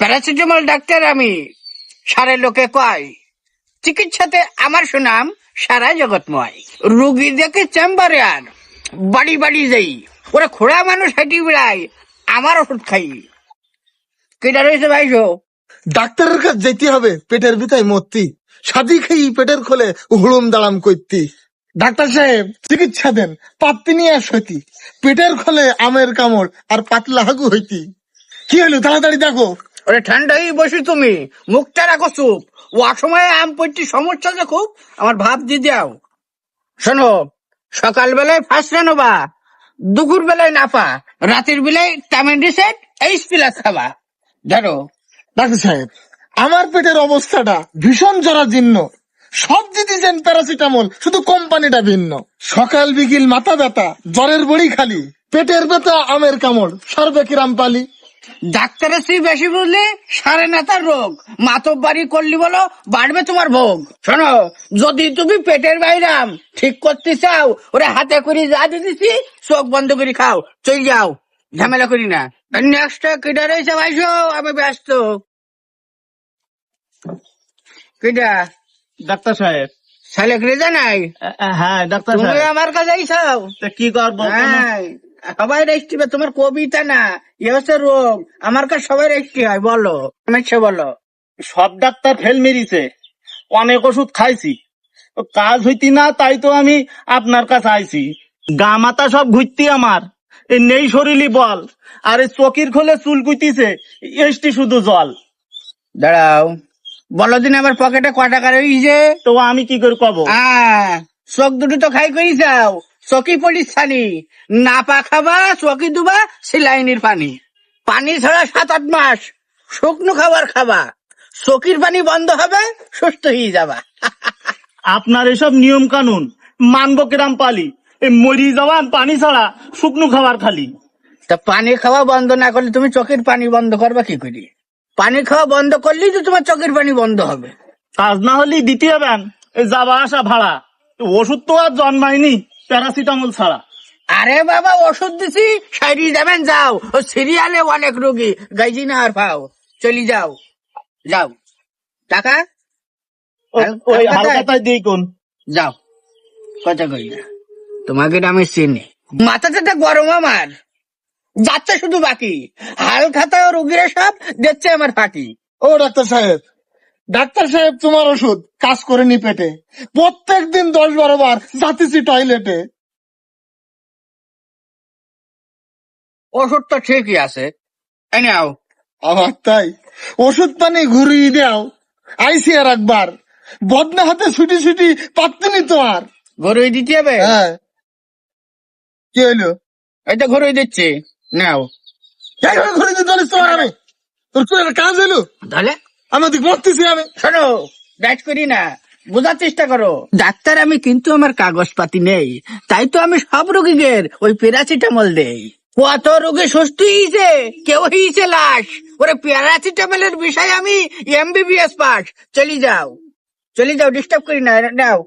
Paracetamol doctor আমি, সারে লোকে কয়, চিকিৎসাতে আমার সুনাম সারা জগৎময়। রুগী দেখে চেম্বারে আর বাড়ি বাড়ি যাই। ওরা খোড়া মানুষ হেঁটে বেড়ায়, আমার ওষুধ খাই। কেটা রয়েছে ভাইসো ডাক্তারের কাছে যেতে হবে, পেটের ভিতরে মরতি। সাদি খাই, পেটের খোলে হুড়ুম দাঁড়াম করতি। ডাক্তার সাহেব, চিকিৎসা দেন, পাত্তি নিয়ে আস হইতি পেটের খোলে আমের কামড় আর পাতলা হাগু হইতি। কি হলো তাড়াতাড়ি দেখো। ওরে ঠান্ডাই বসি তুমি। মুখটা রাখো চুপ। ও অসময়ে আম পড়ছি সমস্যা যে খুব, আমার ভাব দিয়ে দাও। শোনো সকাল বেলায় ফার্স্ট রানোবা দুপুর বেলায় নাফা, রাতের বেলায় টামেন্ডিসেট এইচ প্লাস খাবা। ধরো। ডাক্তার সাহেব, আমার পেটের অবস্থাটা ভীষণ জরাজীর্ণ। সব দিতেছেন প্যারাসিটামল, শুধু কোম্পানিটা ভিন্ন। সকাল বিকেল মাথা ব্যথা, জ্বরের বড়ি খালি, পেটের ব্যথা আমের কামড়, সর্বে কিরাম পালি। ডাক্তারের চেয়ে বেশি বুঝলে সাড়ে নেতার রোগ। মাতব বাড়ি করলি বলো বাড়বে তোমার ভোগ। শোনো যদি তুমি পেটের বাইরাম ঠিক করতে চাও ওরা হাতে করে যা দিতেছি চোখ বন্ধ করে খাও চল যাও। ঝামেলা করি না। নেক্সট কেটা রয়েছে ভাইসো আমি ব্যস্ত। কেটা ডাক্তার সাহেব। শালেক রেজা নাই হ্যাঁ ডাক্তার সাহেব। আমার কাছে আইসাও কি করব? সবাই রেস্টি তোমার কবিতা না এ হচ্ছে রোগ। আমার কাছে সবাই রেস্টি হয় বলো। বলো। সব ডাক্তার ফেল মেরিছে অনেক ওষুধ খাইছি। কাজ হইতি না তাই তো আমি আপনার কাছে আইছি। গা মাথা সব ঘুরতি আমার নেই শরীরই বল আর এই চকির খোলে চুল কুইতিছে এসটি শুধু জল। দাঁড়াও বলো দিন আমার পকেটে ক টাকা রয়েছে তো আমি কি করে কব? চোখ দুটো তো খাই করি যাও। চকি পড়িস ছানি। না পা খাবা চকি দুবা সিলাইনির পানি। পানি ছাড়া সাত আট মাস। শুকনো খাবার খাবা। চকির পানি বন্ধ হবে সুস্থ হয়ে যাবা। আপনার এসব নিয়ম কানুন মানব কিরাম পালি। এই মরি যাওয়া পানি ছাড়া শুকনো খাবার খালি। তা পানি খাওয়া বন্ধ না করলে তুমি চোখের পানি বন্ধ করবা কি করি? পানি খাওয়া বন্ধ করলেই তো তোমার চোখের পানি বন্ধ হবে। কাজ না হলেই দিতে হবেন এই যাওয়া আসা ভাড়া। ওষুধ তো আর জন্মায়নি। প্যারাসিটামল ছাড়া। আরে বাবা ওষুধ দিছি সাইরি যাবেন যাও। ও সিরিয়ালে অনেক রোগী গাইজি না আর পাও। চলি যাও। যাও। টাকা? ওই হালকাতায়? দিই কোন? যাও। কথা কই না। তোমাকে আমি চিনি। মাথা মাথাটা গরম আমার। যাচ্ছে শুধু বাকি। হাল খাতা ও রোগীরা সব দেখছে আমার ফাঁকি। ও ডাক্তার সাহেব। ডাক্তার সাহেব তোমার ওষুধ। কাজ করেনি পেটে। প্রত্যেক দিন দশ বারো বার যাতেছি টয়লেটে ওষুধ তো ঠিকই আছে। এই নাও। আমার তাই। ওষুধ পানি ঘুরিয়ে দাও। আইসি আর একবার। বদনা হাতে ছুটি ছুটি পাততেনি তো আর। ঘরুই দিতে হবে? হ্যাঁ। কি হইল? এই তো ঘরুই দিচ্ছি। নাও। এইভাবে ঘুরে দিতে তোমার আমি। তোর কাজ হইল? তাহলে আমি ওদিক মরতেছি আমি। শোনো ডাইট করি না। বোঝার চেষ্টা করো। ডাক্তার আমি কিন্তু আমার কাগজপাতি নেই তাই তো আমি সব রোগীদের ওই প্যারাসিটামল দেই। কত রোগে সুস্থ হয়েছে কেউ হয়েছে লাশ। ওরে প্যারাসিটামলের বিষয়ে আমি এমবিবিএস পাস। চলে যাও। চলে যাও ডিস্টার্ব করি না নাও।